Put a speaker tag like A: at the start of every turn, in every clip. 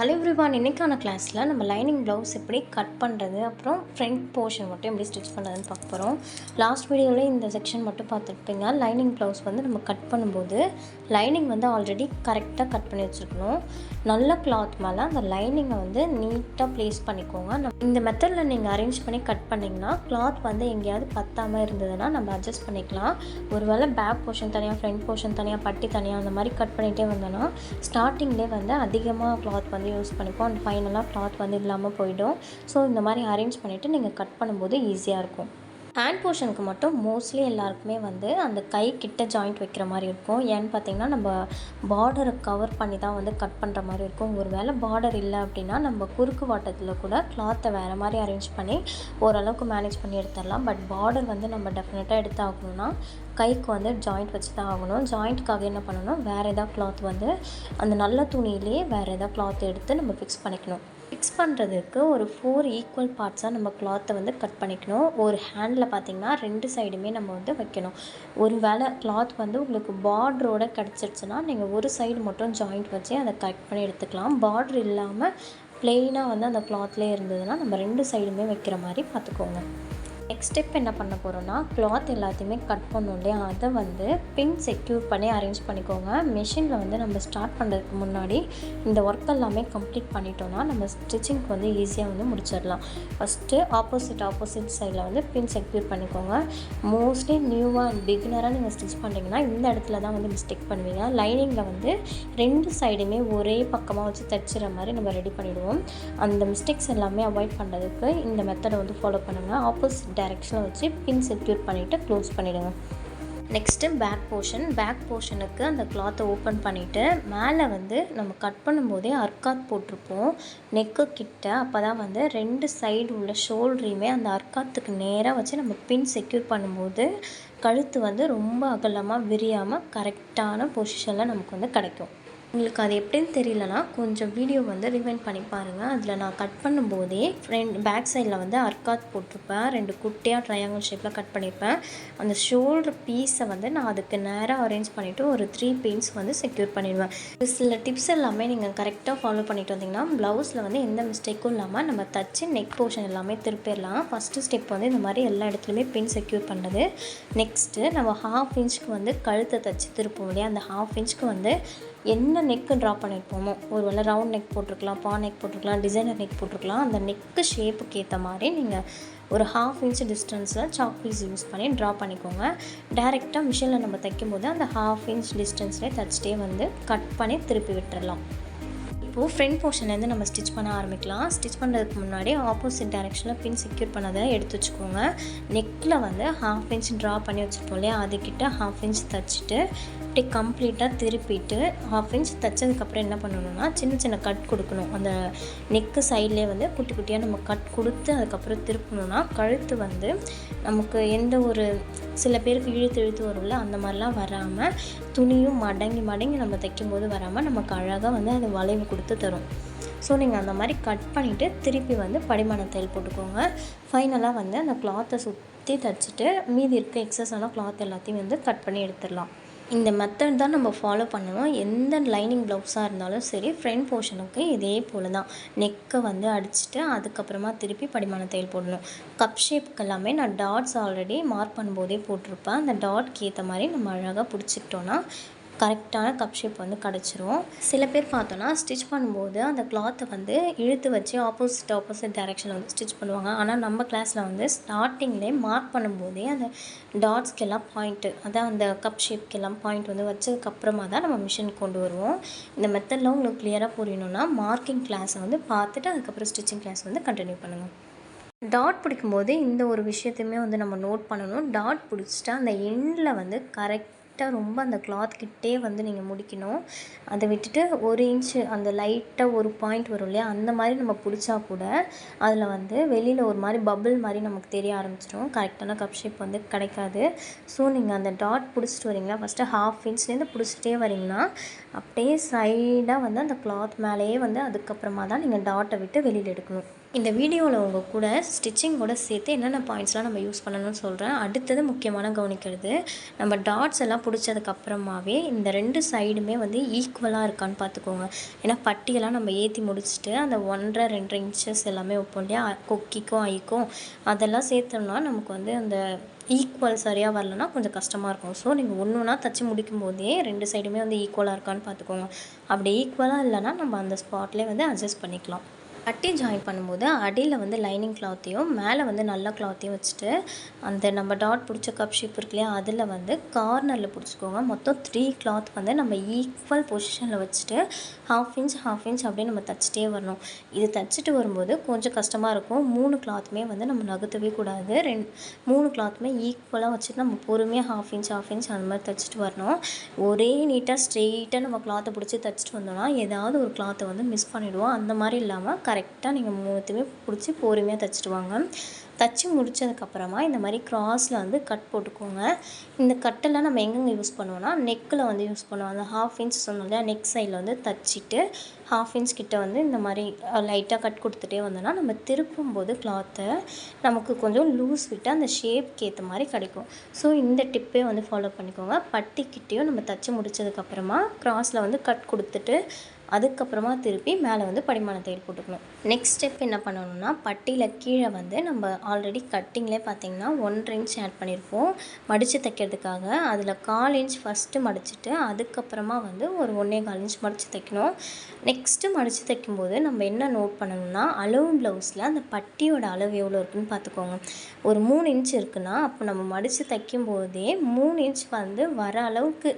A: Hello everyone இன்றைக்கான கிளாஸில் நம்ம லைனிங் ப்ளவுஸ் எப்படி கட் பண்ணுறது அப்புறம் ஃப்ரண்ட் போர்ஷன் மட்டும் எப்படி ஸ்டிச் பண்ணுறதுன்னு பார்க்க போகிறோம் லாஸ்ட் வீடியோவில் இந்த செக்ஷன் மட்டும் பார்த்துருப்பீங்க. லைனிங் ப்ளவுஸ் வந்து நம்ம கட் பண்ணும்போது லைனிங் வந்து ஆல்ரெடி கரெக்டாக கட் பண்ணி வச்சுருக்கணும். நல்ல கிளாத் மேலே அந்த லைனிங்கை வந்து நீட்டாக ப்ளேஸ் பண்ணிக்கோங்க. நம்ம இந்த மெத்தடில் நீங்கள் அரேஞ்ச் பண்ணி கட் பண்ணிங்கன்னா கிளாத் வந்து எங்கேயாவது பத்தாமல் இருந்ததுன்னா நம்ம அட்ஜஸ்ட் பண்ணிக்கலாம். ஒருவேளை பேக் போர்ஷன் தனியாக ஃப்ரண்ட் போர்ஷன் தனியாக பட்டி தனியாக அந்த மாதிரி கட் பண்ணிகிட்டே வந்தோன்னா ஸ்டார்டிங்லேயே வந்து அதிகமாக கிளாத் வந்து யூஸ் பண்ணிப்போம். அண்ட் ஃபைனலாக கிளாத் வந்து இல்லாமல் போயிடும். ஸோ இந்த மாதிரி அரேஞ்ச் பண்ணிவிட்டு நீங்கள் கட் பண்ணும்போது ஈஸியாக இருக்கும். ஹேண்ட் போர்ஷனுக்கு மட்டும் மோஸ்ட்லி எல்லாருக்குமே வந்து அந்த கை கிட்ட ஜாயிண்ட் வைக்கிற மாதிரி இருக்கும். ஏன்னு பார்த்தீங்கன்னா நம்ம பார்டரை கவர் பண்ணி தான் வந்து கட் பண்ணுற மாதிரி இருக்கும். ஒரு வேளை பார்டர் இல்லை அப்படின்னா நம்ம குறுக்கு வாட்டத்தில் கூட கிளாத்தை வேறு மாதிரி அரேஞ்ச் பண்ணி ஓரளவுக்கு மேனேஜ் பண்ணி எடுத்துடலாம். பட் பார்டர் வந்து நம்ம டெஃபினட்டாக எடுத்து ஆகணும்னா கைக்கு வந்து ஜாயிண்ட் வச்சு தான் ஆகணும் ஜாயிண்ட்டுக்காக என்ன பண்ணணும்? வேறு எதாவது கிளாத் வந்து அந்த நல்ல துணியிலேயே வேறு எதாவது கிளாத் எடுத்து நம்ம ஃபிக்ஸ் பண்ணிக்கணும். ஃபிக்ஸ் பண்ணுறதுக்கு ஒரு ஃபோர் ஈக்குவல் பார்ட்ஸாக நம்ம கிளாத்தை வந்து கட் பண்ணிக்கணும். ஒரு ஹேண்டில் பார்த்திங்கன்னா ரெண்டு சைடுமே நம்ம வந்து வைக்கணும். ஒரு வேளை கிளாத் வந்து உங்களுக்கு பார்டரோட கிடச்சிருச்சுன்னா நீங்கள் ஒரு சைடு மட்டும் ஜாயிண்ட் வச்சு அதை கட் பண்ணி எடுத்துக்கலாம். பார்டர் இல்லாமல் ப்ளெயினாக வந்து அந்த கிளாத்லேயே இருந்ததுன்னா நம்ம ரெண்டு சைடுமே வைக்கிற மாதிரி பார்த்துக்கோங்க. நெக்ஸ்ட் ஸ்டெப் என்ன பண்ண போகிறோன்னா கிளாத் எல்லாத்தையுமே கட் பண்ணோம் இல்லையா அதை வந்து பின் செக்யூர் பண்ணி அரேஞ்ச் பண்ணிக்கோங்க. மிஷினில் வந்து நம்ம ஸ்டார்ட் பண்ணுறதுக்கு முன்னாடி இந்த ஒர்க் எல்லாமே கம்ப்ளீட் பண்ணிட்டோம்னா நம்ம ஸ்டிச்சிங்க்கு வந்து ஈஸியாக வந்து முடிச்சிடலாம். ஃபஸ்ட்டு ஆப்போசிட் ஆப்போசிட் சைடில் வந்து பின் செக்யூர் பண்ணிக்கோங்க. மோஸ்ட்லி நியூவாக அண்ட் பிகினராக நீங்கள் ஸ்டிச் பண்ணுறீங்கன்னா இந்த இடத்துல தான் வந்து மிஸ்டேக் பண்ணுவீங்க. லைனிங்கில் வந்து ரெண்டு சைடுமே ஒரே பக்கமாக வச்சு தைச்சிற மாதிரி நம்ம ரெடி பண்ணிவிடுவோம் அந்த மிஸ்டேக்ஸ் எல்லாமே அவாய்ட் பண்ணுறதுக்கு இந்த மெத்தடை வந்து ஃபாலோ பண்ணுங்கள் ஆப்போசிட் டைரெக்ஷனில் வச்சு பின் செக்யூர் பண்ணிவிட்டு க்ளோஸ் பண்ணிவிடுங்க நெக்ஸ்ட்டு பேக் போர்ஷன் பேக் போர்ஷனுக்கு அந்த கிளாத்தை ஓப்பன் பண்ணிவிட்டு மேலே வந்து நம்ம கட் பண்ணும்போதே அர்க்காத் போட்டிருப்போம். நெக்கு கிட்ட அப்போ தான் வந்து ரெண்டு சைடு உள்ள ஷோல்டரையுமே அந்த அர்க்காத்துக்கு நேராக வச்சு நம்ம பின் செக்யூர் பண்ணும்போது கழுத்து வந்து ரொம்ப அகலமாக விரியாமல் கரெக்டான பொசிஷனில் நமக்கு வந்து கிடைக்கும். உங்களுக்கு அது எப்படின்னு தெரியலனா கொஞ்சம் வீடியோ வந்து ரிவைண்ட் பண்ணி பாருங்கள் அதில் நான் கட் பண்ணும்போதே ஃப்ரெண்ட் பேக் சைடில் வந்து அர்க்காத் போட்டிருப்பேன். ரெண்டு குட்டியாக ட்ரையாங்கிள் ஷேப்பில் கட் பண்ணியிருப்பேன் அந்த ஷோல்டர் பீஸை வந்து நான் அதுக்கு நேராக அரேஞ்ச் பண்ணிவிட்டு ஒரு த்ரீ பின்ஸ் வந்து செக்யூர் பண்ணிடுவேன். சில டிப்ஸ் எல்லாமே நீங்கள் கரெக்டாக ஃபாலோ பண்ணிட்டு வந்தீங்கன்னா ப்ளவுஸில் வந்து எந்த மிஸ்டேக்கும் இல்லாமல் நம்ம தச்சு நெக் போர்ஷன் எல்லாமே திருப்பிடலாம். ஃபஸ்ட்டு ஸ்டெப் வந்து இந்த மாதிரி எல்லா இடத்துலையுமே பின் செக்யூர் பண்ணுறது நெக்ஸ்ட்டு நம்ம ஹாஃப் இன்ச்சுக்கு வந்து கழுத்தை தச்சு திருப்போம் இல்லையா? அந்த ஹாஃப் இன்ச்சுக்கு வந்து என்ன நெக்கு ட்ரா பண்ணியிருப்போமோ ஒரு வேளை ரவுண்ட் நெக் போட்டிருக்கலாம் பா நெக் போட்டிருக்கலாம் டிசைனர் நெக் போட்டிருக்கலாம் அந்த நெக்கு ஷேப்புக்கு ஏற்ற மாதிரி நீங்கள் ஒரு ஹாஃப் இன்ச் டிஸ்டன்ஸில் சாக் பீஸ் யூஸ் பண்ணி ட்ரா பண்ணிக்கோங்க. டேரெக்டாக மிஷினில் நம்ம தைக்கும் போது அந்த ஹாஃப் இன்ச் டிஸ்டன்ஸ்லேயே தச்சிட்டே வந்து கட் பண்ணி திருப்பி விட்டுறலாம். இப்போது ஃப்ரண்ட் போர்ஷன்லேருந்து நம்ம ஸ்டிச் பண்ண ஆரம்பிக்கலாம். ஸ்டிச் பண்ணுறதுக்கு முன்னாடி ஆப்போசிட் டைரெக்ஷனில் பின் செக்யூர் பண்ணதை எடுத்து வச்சுக்கோங்க. நெக்கில் வந்து ஹாஃப் இன்ச் ட்ரா பண்ணி வச்சுருப்போம் இல்லையா? அதுக்கிட்ட ஹாஃப் இன்ச் தைச்சிட்டு இப்படி கம்ப்ளீட்டாக திருப்பிட்டு ஹாஃப் இன்ச் தைச்சதுக்கப்புறம் என்ன பண்ணணும்னா சின்ன சின்ன கட் கொடுக்கணும். அந்த நெக்கு சைட்லேயே வந்து குட்டி குட்டியாக நம்ம கட் கொடுத்து அதுக்கப்புறம் திருப்பணும்னா கழுத்து வந்து நமக்கு எந்த ஒரு சில பேருக்கு இழுத்து இழுத்து வரும்ல அந்த மாதிரிலாம் வராமல் துணியும் மடங்கி மடங்கி நம்ம தைக்கும்போது வராமல் நமக்கு அழகாக வந்து அது வளைவு கொடுத்து தரும். ஸோ நீங்கள் அந்த மாதிரி கட் பண்ணிவிட்டு திருப்பி வந்து படிமான தையல் போட்டுக்கோங்க. ஃபைனலாக வந்து அந்த கிளாத்தை சுற்றி தைச்சிட்டு மீதி இருக்க எக்ஸஸான கிளாத் எல்லாத்தையும் வந்து கட் பண்ணி எடுத்துடலாம். இந்த மெத்தட் தான் நம்ம ஃபாலோ பண்ணணும். எந்த லைனிங் ப்ளவுஸாக இருந்தாலும் சரி ஃப்ரண்ட் போர்ஷனுக்கு இதே போல் தான் நெக்கை வந்து அடிச்சுட்டு அதுக்கப்புறமா திருப்பி படிமான தையல் போடணும். கப் ஷேப்புக்கு எல்லாமே நான் டாட்ஸ் ஆல்ரெடி மார்க் பண்ணும்போதே போட்டிருப்பேன். அந்த டாட்க்கு ஏற்ற மாதிரி நம்ம அழகாக பிடிச்சிக்கிட்டோன்னா கரெக்டான கப் ஷேப் வந்து கிடச்சிரும். சில பேர் பார்த்தோன்னா ஸ்டிச் பண்ணும்போது அந்த கிளாத்தை வந்து இழுத்து வச்சு ஆப்போசிட் ஆப்போசிட் டைரெக்ஷனில் வந்து ஸ்டிச் பண்ணுவாங்க. ஆனால் நம்ம கிளாஸில் வந்து ஸ்டார்டிங்லேயே மார்க் பண்ணும்போதே அந்த டாட்ஸ்க்கெல்லாம் பாயிண்ட்டு அதான் அந்த கப் ஷேப்க்கெல்லாம் பாயிண்ட் வந்து வச்சதுக்கப்புறமா தான் நம்ம மிஷின் கொண்டு வருவோம். இந்த மெத்தடில் உங்களுக்கு கிளியராக புரியணும்னா மார்க்கிங் கிளாஸை வந்து பார்த்துட்டு அதுக்கப்புறம் ஸ்டிச்சிங் கிளாஸ் வந்து கண்டினியூ பண்ணுங்கள் டாட் பிடிக்கும்போது இந்த ஒரு விஷயத்தையுமே வந்து நம்ம நோட் பண்ணணும். டாட் பிடிச்சிட்டா அந்த எண்டில் வந்து கரெக்ட் லைட்டாக ரொம்ப அந்த கிளாத் கிட்டே வந்து நீங்கள் முடிக்கணும். அதை விட்டுட்டு ஒரு இன்ச்சு அந்த லைட்டாக ஒரு பாயிண்ட் வரும் இல்லையா? அந்த மாதிரி நம்ம பிடிச்சா கூட அதில் வந்து வெளியில் ஒரு மாதிரி பபிள் மாதிரி நமக்கு தெரிய ஆரம்பிச்சிடும். கரெக்டான கப் ஷேப் வந்து கிடைக்காது. ஸோ நீங்கள் அந்த டாட் பிடிச்சிட்டு வரீங்களா? ஃபஸ்ட்டு ஹாஃப் இன்ச்லேருந்து பிடிச்சிட்டே வரீங்கன்னா அப்படியே சைடாக வந்து அந்த கிளாத் மேலேயே வந்து அதுக்கப்புறமா தான் நீங்கள் டாட்டை விட்டு வெளியில் எடுக்கணும். இந்த வீடியோவில் உங்கள் கூட ஸ்டிச்சிங் கூட சேர்த்து என்னென்ன பாயிண்ட்ஸ்லாம் நம்ம யூஸ் பண்ணணும்னு சொல்கிறேன் அடுத்தது முக்கியமான கவனிக்கிறது நம்ம டாட்ஸ் எல்லாம் பிடிச்சதுக்கப்புறமாவே இந்த ரெண்டு சைடுமே வந்து ஈக்குவலாக இருக்கான்னு பார்த்துக்கோங்க ஏன்னா பட்டியெல்லாம் நம்ம ஏற்றி முடிச்சுட்டு அந்த ஒன்றரை ரெண்டரை இன்ச்சஸ் எல்லாமே வைப்போம் இல்லையா? கொக்கிக்கும் ஐக்கும் அதெல்லாம் சேர்த்தோம்னா நமக்கு வந்து அந்த ஈக்குவல் சரியாக வரலன்னா கொஞ்சம் கஷ்டமாக இருக்கும். ஸோ நீங்கள் ஒன்று ஒன்றா தச்சு முடிக்கும் போதே ரெண்டு சைடுமே வந்து ஈக்குவலாக இருக்கான்னு பார்த்துக்கோங்க அப்படி ஈக்குவலாக இல்லைன்னா நம்ம அந்த ஸ்பாட்லேயே வந்து அட்ஜஸ்ட் பண்ணிக்கலாம். பட்டி ஜாயின் பண்ணும்போது அடியில் வந்து லைனிங் கிளாத்தையும் மேலே வந்து நல்ல கிளாத்தையும் வச்சுட்டு அந்த நம்ம டாட் பிடிச்ச கப் ஷேப் இருக்கு இல்லையா அதில் வந்து கார்னரில் பிடிச்சிக்கோங்க. மொத்தம் த்ரீ கிளாத் வந்து நம்ம ஈக்குவல் பொசிஷனில் வச்சுட்டு ஹாஃப் இன்ச் ஹாஃப் இன்ச் அப்படியே நம்ம தச்சுட்டே வரணும். இது தச்சுட்டு வரும்போது கொஞ்சம் கஷ்டமாக இருக்கும். மூணு கிளாத்துமே வந்து நம்ம நகர்த்தவே கூடாது. ரெண்டு மூணு கிளாத்துமே ஈக்குவலாக வச்சுட்டு நம்ம பொறுமையாக ஹாஃப் இன்ச் ஹாஃப் இன்ச் அந்த மாதிரி தச்சுட்டு வரணும். ஒரே நீட்டாக ஸ்ட்ரெயிட்டாக நம்ம கிளாத்தை பிடிச்சி தச்சுட்டு வந்தோம்னா ஏதாவது ஒரு கிளாத்தை வந்து மிஸ் பண்ணிவிடுவோம் அந்த மாதிரி இல்லாமல் கரெக்டாக நீங்கள் மூணுத்தையுமே பிடிச்சி பொறுமையாக தச்சுட்டு வாங்க. தச்சு முடிச்சதுக்கப்புறமா இந்த மாதிரி க்ராஸில் வந்து கட் போட்டுக்கோங்க. இந்த கட்டெல்லாம் நம்ம எங்கெங்கே யூஸ் பண்ணுவோம்னா நெக்கில் வந்து யூஸ் பண்ணுவோம். அந்த ஹாஃப் இன்ச் சொன்னோம் இல்லையா நெக் சைடில் வந்து தச்சிட்டு ஹாஃப் இன்ச் கிட்ட வந்து இந்த மாதிரி லைட்டாக கட் கொடுத்துட்டே வந்தோன்னா நம்ம திருப்பும் போது கிளாத்தை நமக்கு கொஞ்சம் லூஸ் விட்டு அந்த ஷேப்க்கு ஏற்ற மாதிரி கிடைக்கும். ஸோ இந்த டிப்பே வந்து ஃபாலோ பண்ணிக்கோங்க. பட்டிக்கிட்டேயும் நம்ம தச்சு முடிச்சதுக்கப்புறமா க்ராஸில் வந்து கட் கொடுத்துட்டு அதுக்கப்புறமா திருப்பி மேலே வந்து படிமான தையல் போட்டுக்கணும். நெக்ஸ்ட் ஸ்டெப் என்ன பண்ணணும்னா பட்டியில் கீழே வந்து நம்ம ஆல்ரெடி கட்டிங்லேயே பார்த்தீங்கன்னா ஒன்றரை இன்ச் ஆட் பண்ணியிருப்போம் மடித்து தைக்கிறதுக்காக. அதில் கால் இன்ச் ஃபஸ்ட்டு மடிச்சுட்டு அதுக்கப்புறமா வந்து ஒரு ஒன்றே கால் இன்ச் மடித்து தைக்கணும். நெக்ஸ்ட்டு மடித்து தைக்கும்போது நம்ம என்ன நோட் பண்ணணும்னா அளவு ப்ளவுஸில் அந்த பட்டியோட அளவு எவ்வளோ இருக்குன்னு பார்த்துக்கோங்க ஒரு மூணு இன்ச் இருக்குன்னா அப்போ நம்ம மடித்து தைக்கும்போதே மூணு இன்ச் வந்து வர அளவுக்கு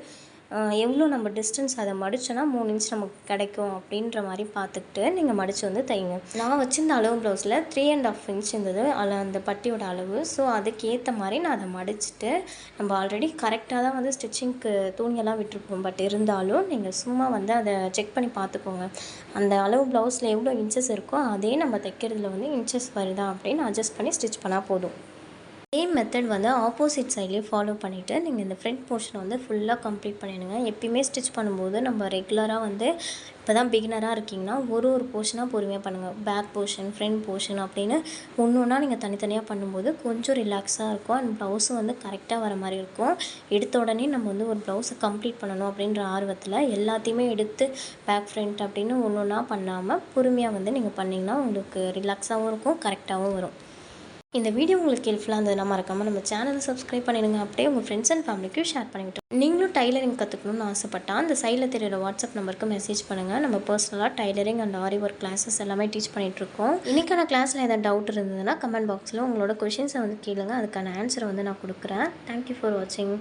A: எவ்வளோ நம்ம டிஸ்டன்ஸ் அதை மடித்தோன்னா மூணு இன்ச் நமக்கு கிடைக்கும் அப்படின்ற மாதிரி பார்த்துக்கிட்டு நீங்கள் மடித்து வந்து தைங்க. நான் வச்சிருந்த அளவு ப்ளவுஸில் த்ரீ அண்ட் ஆஃப் இன்ச் இருந்தது. அதில் அந்த பட்டியோட அளவு. ஸோ அதுக்கேற்ற மாதிரி நான் அதை மடிச்சுட்டு நம்ம ஆல்ரெடி கரெக்டாக தான் வந்து ஸ்டிச்சிங்க்கு துணியெல்லாம் விட்டுருப்போம். பட் இருந்தாலும் நீங்கள் சும்மா வந்து அதை செக் பண்ணி பார்த்துக்கோங்க. அந்த அளவு ப்ளவுஸில் எவ்வளோ இன்ச்சஸ் இருக்கோ அதே நம்ம தைக்கிறதுல வந்து இன்ச்சஸ் வருதா அப்படின்னு அட்ஜஸ்ட் பண்ணி ஸ்டிச் பண்ணால் போதும். சேம் மெத்தட் வந்து ஆப்போசிட் சைட்லேயே ஃபாலோ பண்ணிவிட்டு நீங்கள் இந்த ஃப்ரண்ட் போர்ஷனை வந்து ஃபுல்லாக கம்ப்ளீட் பண்ணிடுங்க. எப்பயுமே ஸ்டிச் பண்ணும்போது நம்ம ரெகுலராக வந்து இப்போ தான் பிகினராக இருக்கீங்கன்னா ஒரு ஒரு போர்ஷனாக பொறுமையாக பண்ணுங்கள் பேக் போர்ஷன் ஃப்ரண்ட் போர்ஷன் அப்படின்னு ஒன்று ஒன்றா நீங்கள் தனித்தனியாக பண்ணும்போது கொஞ்சம் ரிலாக்ஸாக இருக்கும். அண்ட் ப்ளவுஸும் வந்து கரெக்டாக வர மாதிரி இருக்கும். எடுத்த உடனே நம்ம வந்து ஒரு ப்ளவுஸை கம்ப்ளீட் பண்ணணும் அப்படின்ற ஆர்வத்தில் எல்லாத்தையுமே எடுத்து பேக் ஃப்ரண்ட் அப்படின்னு ஒன்று ஒன்றா பண்ணாமல் பொறுமையாக வந்து நீங்கள் பண்ணிங்கன்னா உங்களுக்கு ரிலாக்ஸாகவும் இருக்கும் கரெக்டாகவும் வரும். இந்த வீடியோ உங்களுக்கு ஹெல்ப்ஃபுல்லாக இருந்ததுன்னா மறக்காமல் நம்ம சேனலை சப்ஸ்கிரைப் பண்ணிடுங்க. அப்படியே உங்கள் ஃப்ரெண்ட்ஸ் அண்ட் ஃபேமிலிக்கும் ஷேர் பண்ணிவிட்டோம் நீங்களும் டைலரிங் கற்றுக்கணும்னு ஆசைப்பட்டா அந்த சைடில் தெரியுற வாட்ஸ்அப் நம்பருக்கு மெசேஜ் பண்ணுங்கள் நம்ம பர்சனலாக tailoring and aari work classes எல்லாமே டீச் பண்ணிகிட்ருக்கோம் இன்றைக்கான கிளாஸில் எதாவது டவுட் இருந்ததுன்னா கமெண்ட் பாக்ஸில் உங்களோட கொஷின்ஸை வந்து கேளுங்க. அதுக்கான ஆன்சரை வந்து நான் கொடுக்குறேன். தேங்க்யூ ஃபார் வாட்சிங்